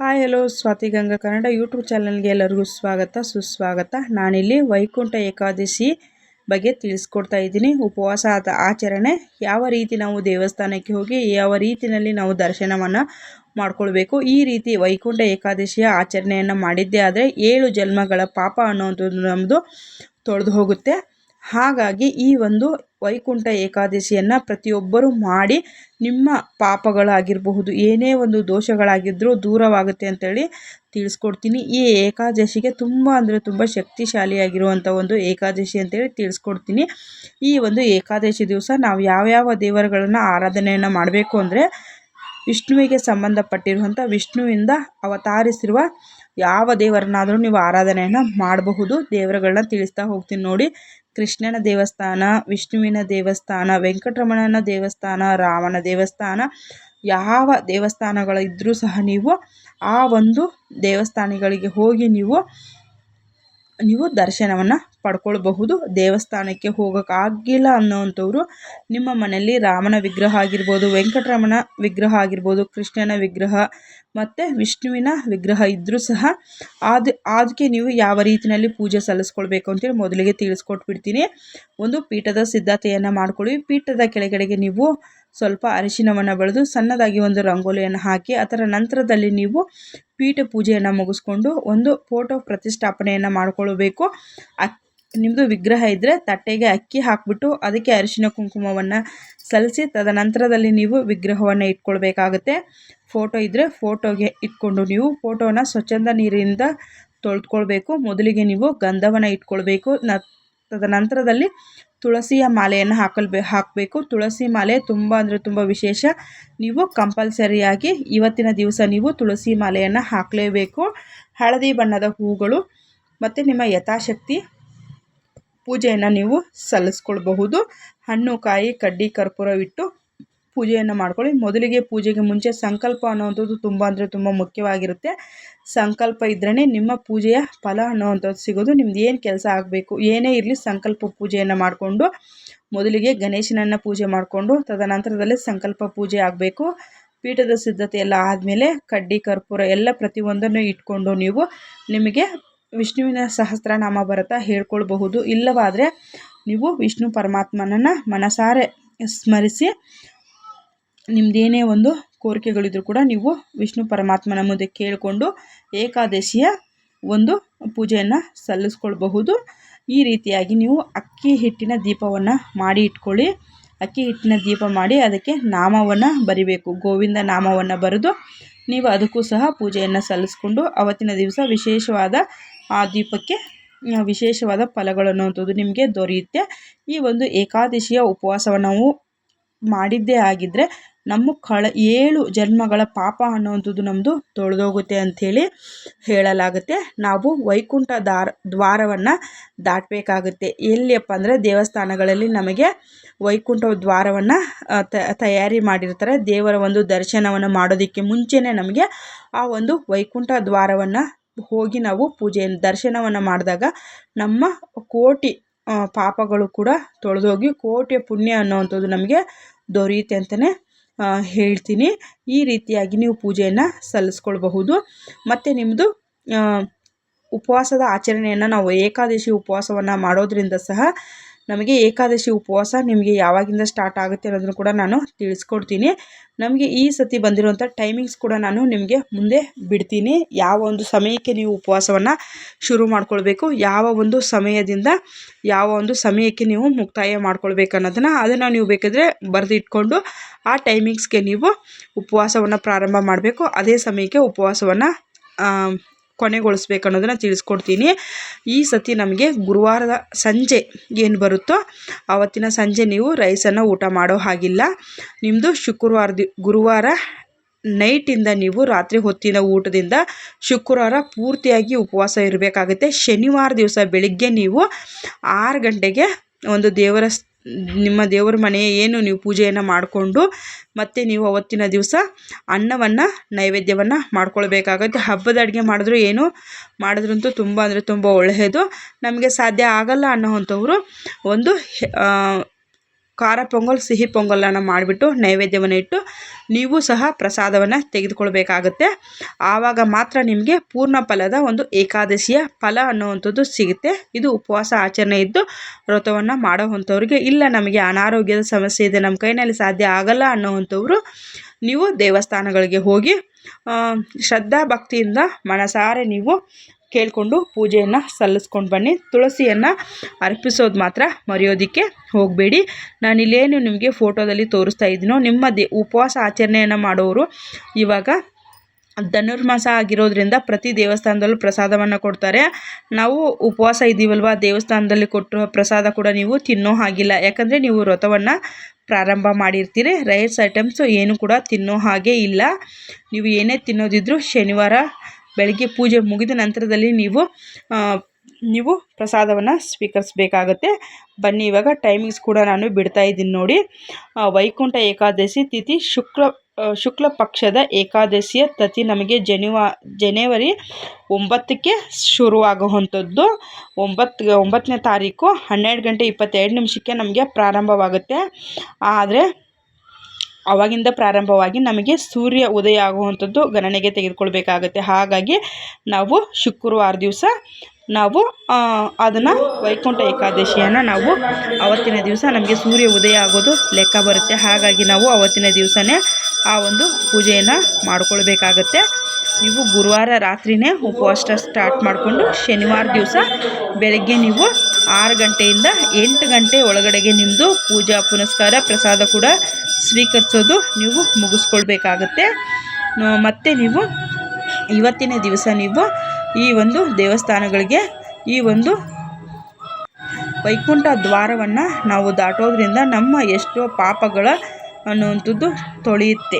Hi, hello, Swathi Ganga Kannada YouTube ಚಾನಲ್ಗೆ ಎಲ್ಲರಿಗೂ ಸ್ವಾಗತ, ಸುಸ್ವಾಗತ. ನಾನಿಲ್ಲಿ ವೈಕುಂಠ ಏಕಾದಶಿ ಬಗ್ಗೆ ತಿಳಿಸ್ಕೊಡ್ತಾ ಇದ್ದೀನಿ. ಉಪವಾಸ ಆಚರಣೆ, ಯಾವ ರೀತಿ ನಾವು ದೇವಸ್ಥಾನಕ್ಕೆ ಹೋಗಿ, ಯಾವ ರೀತಿಯಲ್ಲಿ ನಾವು ದರ್ಶನವನ್ನು ಮಾಡಿಕೊಳ್ಬೇಕು, ಈ ರೀತಿ ವೈಕುಂಠ ಏಕಾದಶಿಯ ಆಚರಣೆಯನ್ನು ಮಾಡಿದ್ದೇ ಆದರೆ ಏಳು ಜನ್ಮಗಳ ಪಾಪ ಅನ್ನೋದು ನಮ್ಮದು ತೊಳೆದು ಹೋಗುತ್ತೆ. ಹಾಗಾಗಿ ಈ ಒಂದು ವೈಕುಂಠ ಏಕಾದಶಿಯನ್ನು ಪ್ರತಿಯೊಬ್ಬರು ಮಾಡಿ ನಿಮ್ಮ ಪಾಪಗಳಾಗಿರಬಹುದು, ಏನೇ ಒಂದು ದೋಷಗಳಾಗಿದ್ದರೂ ದೂರವಾಗುತ್ತೆ ಅಂತೇಳಿ ತಿಳಿಸ್ಕೊಡ್ತೀನಿ. ಈ ಏಕಾದಶಿಗೆ ತುಂಬ ಅಂದರೆ ತುಂಬ ಶಕ್ತಿಶಾಲಿಯಾಗಿರುವಂಥ ಒಂದು ಏಕಾದಶಿ ಅಂತೇಳಿ ತಿಳಿಸ್ಕೊಡ್ತೀನಿ. ಈ ಒಂದು ಏಕಾದಶಿ ದಿವಸ ನಾವು ಯಾವ್ಯಾವ ದೇವರುಗಳನ್ನು ಆರಾಧನೆಯನ್ನು ಮಾಡಬೇಕು ಅಂದರೆ ವಿಷ್ಣುವಿಗೆ ಸಂಬಂಧಪಟ್ಟಿರುವಂಥ ವಿಷ್ಣುವಿಂದ ಅವತಾರಿಸಿರುವ ಯಾವ ದೇವರನ್ನಾದರೂ ನೀವು ಆರಾಧನೆಯನ್ನು ಮಾಡಬಹುದು. ದೇವರುಗಳನ್ನ ತಿಳಿಸ್ತಾ ಹೋಗ್ತೀನಿ ನೋಡಿ. ಕೃಷ್ಣನ ದೇವಸ್ಥಾನ, ವಿಷ್ಣುವಿನ ದೇವಸ್ಥಾನ, ವೆಂಕಟರಮಣನ ದೇವಸ್ಥಾನ ರಾಮನ ದೇವಸ್ಥಾನ, ಯಾವ ದೇವಸ್ಥಾನಗಳಿದ್ದರೂ ಸಹ ನೀವು ಆ ಒಂದು ದೇವಸ್ಥಾನಗಳಿಗೆ ಹೋಗಿ ನೀವು ನೀವು ದರ್ಶನವನ್ನು ಪಡ್ಕೊಳ್ಬಹುದು. ದೇವಸ್ಥಾನಕ್ಕೆ ಹೋಗೋಕ್ಕಾಗಿಲ್ಲ ಅನ್ನೋವಂಥವ್ರು ನಿಮ್ಮ ಮನೆಯಲ್ಲಿ ರಾಮನ ವಿಗ್ರಹ ಆಗಿರ್ಬೋದು, ವೆಂಕಟರಮಣ ವಿಗ್ರಹ ಆಗಿರ್ಬೋದು, ಕೃಷ್ಣನ ವಿಗ್ರಹ ಮತ್ತು ವಿಷ್ಣುವಿನ ವಿಗ್ರಹ ಇದ್ದರೂ ಸಹ ಅದು ಅದಕ್ಕೆ ನೀವು ಯಾವ ರೀತಿಯಲ್ಲಿ ಪೂಜೆ ಸಲ್ಲಿಸ್ಕೊಳ್ಬೇಕು ಅಂತೇಳಿ ಮೊದಲಿಗೆ ತಿಳಿಸ್ಕೊಟ್ಬಿಡ್ತೀನಿ. ಒಂದು ಪೀಠದ ಸಿದ್ಧತೆಯನ್ನು ಮಾಡ್ಕೊಳ್ಳಿ. ಪೀಠದ ಕೆಳಗಡೆಗೆ ನೀವು ಸ್ವಲ್ಪ ಅರಿಶಿನವನ್ನು ಬೆಳೆದು ಸಣ್ಣದಾಗಿ ಒಂದು ರಂಗೋಲಿಯನ್ನು ಹಾಕಿ ಅದರ ನಂತರದಲ್ಲಿ ನೀವು ಪೀಠ ಪೂಜೆಯನ್ನು ಮುಗಿಸ್ಕೊಂಡು ಒಂದು ಫೋಟೋ ಪ್ರತಿಷ್ಠಾಪನೆಯನ್ನು ಮಾಡಿಕೊಳ್ಬೇಕು. ಅಕ್ ನಿಮ್ಮದು ವಿಗ್ರಹ ಇದ್ದರೆ ತಟ್ಟೆಗೆ ಅಕ್ಕಿ ಹಾಕಿಬಿಟ್ಟು ಅದಕ್ಕೆ ಅರಿಶಿನ ಕುಂಕುಮವನ್ನು ಸಲ್ಲಿಸಿ ತದನಂತರದಲ್ಲಿ ನೀವು ವಿಗ್ರಹವನ್ನು ಇಟ್ಕೊಳ್ಬೇಕಾಗತ್ತೆ. ಫೋಟೋ ಇದ್ದರೆ ಫೋಟೋಗೆ ಇಟ್ಕೊಂಡು ನೀವು ಫೋಟೋನ ಸ್ವಚ್ಛಂದ ನೀರಿನಿಂದ ತೊಳೆದುಕೊಳ್ಬೇಕು ಮೊದಲಿಗೆ ನೀವು ಗಂಧವನ್ನು ಇಟ್ಕೊಳ್ಬೇಕು. ನ, ತದನಂತರದಲ್ಲಿ ತುಳಸಿಯ ಮಾಲೆಯನ್ನು ಹಾಕಲ್ಬೇ ಹಾಕಬೇಕು. ತುಳಸಿ ಮಾಲೆ ತುಂಬ ಅಂದರೆ ತುಂಬ ವಿಶೇಷ. ನೀವು ಕಂಪಲ್ಸರಿಯಾಗಿ ಇವತ್ತಿನ ದಿವಸ ನೀವು ತುಳಸಿ ಮಾಲೆಯನ್ನು ಹಾಕಲೇಬೇಕು. ಹಳದಿ ಬಣ್ಣದ ಹೂಗಳು ಮತ್ತು ನಿಮ್ಮ ಯಥಾಶಕ್ತಿ ಪೂಜೆಯನ್ನು ನೀವು ಸಲ್ಲಿಸ್ಕೊಳ್ಬಹುದು. ಹಣ್ಣು, ಕಾಯಿ, ಕಡ್ಡಿ ಕರ್ಪೂರವಿಟ್ಟು ಪೂಜೆಯನ್ನು ಮಾಡ್ಕೊಳ್ಳಿ. ಮೊದಲಿಗೆ ಪೂಜೆಗೆ ಮುಂಚೆ ಸಂಕಲ್ಪ ಅನ್ನೋವಂಥದ್ದು ತುಂಬ ಅಂದರೆ ತುಂಬ ಮುಖ್ಯವಾಗಿರುತ್ತೆ. ಸಂಕಲ್ಪ ಇದ್ರೇ ನಿಮ್ಮ ಪೂಜೆಯ ಫಲ ಅನ್ನೋವಂಥದ್ದು ಸಿಗೋದು. ನಿಮ್ದು ಏನು ಕೆಲಸ ಆಗಬೇಕು, ಏನೇ ಇರಲಿ ಸಂಕಲ್ಪ ಪೂಜೆಯನ್ನು ಮಾಡಿಕೊಂಡು, ಮೊದಲಿಗೆ ಗಣೇಶನನ್ನು ಪೂಜೆ ಮಾಡಿಕೊಂಡು, ತದನಂತರದಲ್ಲಿ ಸಂಕಲ್ಪ ಪೂಜೆ ಆಗಬೇಕು. ಪೀಠದ ಸಿದ್ಧತೆ ಎಲ್ಲ ಆದಮೇಲೆ ಕಡ್ಡಿ, ಕರ್ಪೂರ ಎಲ್ಲ ಪ್ರತಿಯೊಂದನ್ನು ಇಟ್ಕೊಂಡು ನೀವು ನಿಮಗೆ ವಿಷ್ಣುವಿನ ಸಹಸ್ರನಾಮ ಬರುತ್ತಾ ಹೇಳ್ಕೊಳ್ಬಹುದು. ಇಲ್ಲವಾದರೆ ನೀವು ವಿಷ್ಣು ಪರಮಾತ್ಮನನ್ನು ಮನಸಾರೆ ಸ್ಮರಿಸಿ ನಿಮ್ಮದೇನೇ ಒಂದು ಕೋರಿಕೆಗಳಿದ್ರೂ ಕೂಡ ನೀವು ವಿಷ್ಣು ಪರಮಾತ್ಮನ ಮುಂದೆ ಕೇಳಿಕೊಂಡು ಏಕಾದಶಿಯ ಒಂದು ಪೂಜೆಯನ್ನು ಸಲ್ಲಿಸ್ಕೊಳ್ಬಹುದು. ಈ ರೀತಿಯಾಗಿ ನೀವು ಅಕ್ಕಿ ಹಿಟ್ಟಿನ ದೀಪವನ್ನು ಮಾಡಿ ಇಟ್ಕೊಳ್ಳಿ. ಅಕ್ಕಿ ಹಿಟ್ಟಿನ ದೀಪ ಮಾಡಿ ಅದಕ್ಕೆ ನಾಮವನ್ನು ಬರಿಬೇಕು. ಗೋವಿಂದ ನಾಮವನ್ನು ಬರೆದು ನೀವು ಅದಕ್ಕೂ ಸಹ ಪೂಜೆಯನ್ನು ಸಲ್ಲಿಸ್ಕೊಂಡು ಅವತ್ತಿನ ದಿವಸ ವಿಶೇಷವಾದ ಆ ದೀಪಕ್ಕೆ ವಿಶೇಷವಾದ ಫಲಗಳು ಅನ್ನುವಂಥದ್ದು ನಿಮಗೆ ದೊರೆಯುತ್ತೆ. ಈ ಒಂದು ಏಕಾದಶಿಯ ಉಪವಾಸವನ್ನು ಮಾಡಿದ್ದೇ ಆಗಿದ್ದರೆ ನಮ್ಮ ಕಳ ಏಳು ಜನ್ಮಗಳ ಪಾಪ ಅನ್ನುವಂಥದ್ದು ನಮ್ಮದು ತೊಳೆದೋಗುತ್ತೆ ಅಂಥೇಳಿ ಹೇಳಲಾಗುತ್ತೆ. ನಾವು ವೈಕುಂಠ ದಾರ, ದ್ವಾರವನ್ನು ದಾಟಬೇಕಾಗುತ್ತೆ. ಎಲ್ಲಿಯಪ್ಪ ಅಂದರೆ ದೇವಸ್ಥಾನಗಳಲ್ಲಿ ನಮಗೆ ವೈಕುಂಠ ದ್ವಾರವನ್ನು ತಯಾರಿ ಮಾಡಿರ್ತಾರೆ. ದೇವರ ಒಂದು ದರ್ಶನವನ್ನು ಮಾಡೋದಕ್ಕೆ ಮುಂಚೆನೇ ನಮಗೆ ಆ ಒಂದು ವೈಕುಂಠ ದ್ವಾರವನ್ನು ಹೋಗಿ ನಾವು ಪೂಜೆ, ದರ್ಶನವನ್ನು ಮಾಡಿದಾಗ ನಮ್ಮ ಕೋಟಿ ಪಾಪಗಳು ಕೂಡ ತೊಳೆದೋಗಿ ಕೋಟಿ ಪುಣ್ಯ ಅನ್ನೋವಂಥದ್ದು ನಮಗೆ ದೊರೆಯುತ್ತೆ ಅಂತಲೇ ಹೇಳ್ತೀನಿ. ಈ ರೀತಿಯಾಗಿ ನೀವು ಪೂಜೆಯನ್ನು ಸಲ್ಲಿಸ್ಕೊಳ್ಬಹುದು. ಮತ್ತು ನಿಮ್ಮದು ಉಪವಾಸದ ಆಚರಣೆಯನ್ನು ನಾವು ಏಕಾದಶಿ ಉಪವಾಸವನ್ನು ಮಾಡೋದರಿಂದ ಸಹ ನಮಗೆ ಏಕಾದಶಿ ಉಪವಾಸ ನಿಮಗೆ ಯಾವಾಗಿಂದ ಸ್ಟಾರ್ಟ್ ಆಗುತ್ತೆ ಅನ್ನೋದನ್ನು ಕೂಡ ನಾನು ತಿಳಿಸ್ಕೊಡ್ತೀನಿ. ನಮಗೆ ಈ ಸತಿ ಬಂದಿರುವಂಥ ಟೈಮಿಂಗ್ಸ್ ಕೂಡ ನಾನು ನಿಮಗೆ ಮುಂದೆ ಬಿಡ್ತೀನಿ. ಯಾವ ಒಂದು ಸಮಯಕ್ಕೆ ನೀವು ಉಪವಾಸವನ್ನು ಶುರು ಮಾಡ್ಕೊಳ್ಬೇಕು, ಯಾವ ಒಂದು ಸಮಯದಿಂದ ಯಾವ ಒಂದು ಸಮಯಕ್ಕೆ ನೀವು ಮುಕ್ತಾಯ ಮಾಡ್ಕೊಳ್ಬೇಕು ಅನ್ನೋದನ್ನು ಅದನ್ನು ನೀವು ಬೇಕಾದರೆ ಬರೆದಿಟ್ಕೊಂಡು ಆ ಟೈಮಿಂಗ್ಸ್ಗೆ ನೀವು ಉಪವಾಸವನ್ನು ಪ್ರಾರಂಭ ಮಾಡಬೇಕು. ಅದೇ ಸಮಯಕ್ಕೆ ಉಪವಾಸವನ್ನು ಕೊನೆಗೊಳಿಸ್ಬೇಕು ಅನ್ನೋದನ್ನು ತಿಳಿಸ್ಕೊಡ್ತೀನಿ. ಈ ಸತಿ ನಮಗೆ ಗುರುವಾರದ ಸಂಜೆ ಏನು ಬರುತ್ತೋ ಆವತ್ತಿನ ಸಂಜೆ ನೀವು ರೈಸನ್ನು ಊಟ ಮಾಡೋ ಹಾಗಿಲ್ಲ. ನಿಮ್ಮದು ಶುಕ್ರವಾರ ಗುರುವಾರ ನೈಟಿಂದ ನೀವು ರಾತ್ರಿ ಹೊತ್ತಿನ ಊಟದಿಂದ ಶುಕ್ರವಾರ ಪೂರ್ತಿಯಾಗಿ ಉಪವಾಸ ಇರಬೇಕಾಗುತ್ತೆ. ಶನಿವಾರ ದಿವಸ ಬೆಳಿಗ್ಗೆ ನೀವು ಆರು ಗಂಟೆಗೆ ಒಂದು ದೇವರ ನಿಮ್ಮ ದೇವರ ಮನೆ ಏನು ನೀವು ಪೂಜೆಯನ್ನು ಮಾಡಿಕೊಂಡು ಮತ್ತೆ ನೀವು ಅವತ್ತಿನ ದಿವಸ ಅನ್ನವನ್ನು, ನೈವೇದ್ಯವನ್ನು ಮಾಡ್ಕೊಳ್ಬೇಕಾಗತ್ತೆ. ಹಬ್ಬದ ಅಡುಗೆ ಮಾಡಿದ್ರು ಏನು ಮಾಡಿದ್ರಂತೂ ತುಂಬ ಅಂದರೆ ತುಂಬ ಒಳ್ಳೆಯದು ನಮಗೆ ಸಾಧ್ಯ ಆಗಲ್ಲ ಅನ್ನೋವಂಥವ್ರು ಒಂದು ಖಾರ ಪೊಂಗಲ್, ಸಿಹಿ ಪೊಂಗಲನ್ನು ಮಾಡಿಬಿಟ್ಟು ನೈವೇದ್ಯವನ್ನು ಇಟ್ಟು ನೀವು ಸಹ ಪ್ರಸಾದವನ್ನು ತೆಗೆದುಕೊಳ್ಬೇಕಾಗುತ್ತೆ. ಆವಾಗ ಮಾತ್ರ ನಿಮಗೆ ಪೂರ್ಣ ಫಲದ ಒಂದು ಏಕಾದಶಿಯ ಫಲ ಅನ್ನುವಂಥದ್ದು ಸಿಗುತ್ತೆ. ಇದು ಉಪವಾಸ ಆಚರಣೆ ಇದ್ದು ವ್ರತವನ್ನು ಮಾಡೋವಂಥವ್ರಿಗೆ ಇಲ್ಲ, ನಮಗೆ ಅನಾರೋಗ್ಯದ ಸಮಸ್ಯೆ ಇದೆ, ನಮ್ಮ ಕೈನಲ್ಲಿ ಸಾಧ್ಯ ಆಗಲ್ಲ ಅನ್ನೋವಂಥವ್ರು ನೀವು ದೇವಸ್ಥಾನಗಳಿಗೆ ಹೋಗಿ ಶ್ರದ್ಧಾ ಭಕ್ತಿಯಿಂದ ಮನಸಾರೆ ನೀವು ಕೇಳಿಕೊಂಡು ಪೂಜೆಯನ್ನು ಸಲ್ಲಿಸ್ಕೊಂಡು ಬನ್ನಿ. ತುಳಸಿಯನ್ನು ಅರ್ಪಿಸೋದು ಮಾತ್ರ ಮರೆಯೋದಕ್ಕೆ ಹೋಗಬೇಡಿ. ನಾನು ಇಲ್ಲೇನು ನಿಮಗೆ ಫೋಟೋದಲ್ಲಿ ತೋರಿಸ್ತಾ ಇದ್ದೀನೋ ನಿಮ್ಮ ಉಪವಾಸ ಆಚರಣೆಯನ್ನು ಮಾಡೋರು ಇವಾಗ ಧನುರ್ಮಾಸ ಆಗಿರೋದ್ರಿಂದ ಪ್ರತಿ ದೇವಸ್ಥಾನದಲ್ಲೂ ಪ್ರಸಾದವನ್ನು ಕೊಡ್ತಾರೆ. ನಾವು ಉಪವಾಸ ಇದ್ದೀವಲ್ವ, ದೇವಸ್ಥಾನದಲ್ಲಿ ಕೊಟ್ಟಿರೋ ಪ್ರಸಾದ ಕೂಡ ನೀವು ತಿನ್ನೋ ಹಾಗಿಲ್ಲ. ಯಾಕಂದರೆ ನೀವು ವ್ರತವನ್ನು ಪ್ರಾರಂಭ ಮಾಡಿರ್ತೀರಿ. ರೈಸ್ ಐಟಮ್ಸು ಏನು ಕೂಡ ತಿನ್ನೋ ಹಾಗೆ ಇಲ್ಲ. ನೀವು ಏನೇ ತಿನ್ನೋದಿದ್ರೂ ಶನಿವಾರ ಬೆಳಗ್ಗೆ ಪೂಜೆ ಮುಗಿದ ನಂತರದಲ್ಲಿ ನೀವು ನೀವು ಪ್ರಸಾದವನ್ನು ಸ್ವೀಕರಿಸಬೇಕಾಗತ್ತೆ. ಬನ್ನಿ, ಇವಾಗ ಟೈಮಿಂಗ್ಸ್ ಕೂಡ ನಾನು ಬಿಡ್ತಾ ಇದ್ದೀನಿ ನೋಡಿ. ವೈಕುಂಠ ಏಕಾದಶಿ ತಿಥಿ ಶುಕ್ಲ ಶುಕ್ಲ ಪಕ್ಷದ ಏಕಾದಶಿಯ ತತಿ ನಮಗೆ ಜನಿವಾ, ಜನವರಿ ಒಂಬತ್ತಕ್ಕೆ ಶುರುವಾಗುವಂಥದ್ದು. ಒಂಬತ್ತು ಒಂಬತ್ತನೇ ತಾರೀಕು ಹನ್ನೆರಡು ಗಂಟೆ ಇಪ್ಪತ್ತೆರಡು ನಿಮಿಷಕ್ಕೆ ನಮಗೆ ಪ್ರಾರಂಭವಾಗುತ್ತೆ. ಆದರೆ ಅವಾಗಿಂದ ಪ್ರಾರಂಭವಾಗಿ ನಮಗೆ ಸೂರ್ಯ ಉದಯ ಆಗುವಂಥದ್ದು ಗಣನೆಗೆ ತೆಗೆದುಕೊಳ್ಬೇಕಾಗತ್ತೆ. ಹಾಗಾಗಿ ನಾವು ಶುಕ್ರವಾರ ದಿವಸ ನಾವು ಅದನ್ನು ವೈಕುಂಠ ಏಕಾದಶಿಯನ್ನು ನಾವು ಅವತ್ತಿನ ದಿವಸ ನಮಗೆ ಸೂರ್ಯ ಉದಯ ಆಗೋದು ಲೆಕ್ಕ ಬರುತ್ತೆ. ಹಾಗಾಗಿ ನಾವು ಅವತ್ತಿನ ದಿವಸನೇ ಆ ಒಂದು ಪೂಜೆಯನ್ನು ಮಾಡಿಕೊಳ್ಬೇಕಾಗತ್ತೆ. ನೀವು ಗುರುವಾರ ರಾತ್ರಿಯೇ ಉಪವಾಸ ಸ್ಟಾರ್ಟ್ ಮಾಡಿಕೊಂಡು ಶನಿವಾರ ದಿವಸ ಬೆಳಗ್ಗೆ ನೀವು ಆರು ಗಂಟೆಯಿಂದ ಎಂಟು ಗಂಟೆ ಒಳಗಡೆಗೆ ನಿಮ್ಮದು ಪೂಜಾ ಪುನಸ್ಕಾರ ಪ್ರಸಾದ ಕೂಡ ಸ್ವೀಕರಿಸೋದು ನೀವು ಮುಗಿಸ್ಕೊಳ್ಬೇಕಾಗತ್ತೆ. ಮತ್ತು ನೀವು ಇವತ್ತಿನ ದಿವಸ ನೀವು ಈ ಒಂದು ದೇವಸ್ಥಾನಗಳಿಗೆ ಈ ಒಂದು ವೈಕುಂಠ ದ್ವಾರವನ್ನು ನಾವು ದಾಟೋದ್ರಿಂದ ನಮ್ಮ ಎಷ್ಟೋ ಪಾಪಗಳ ಅನ್ನುವಂಥದ್ದು ತೊಳೆಯುತ್ತೆ.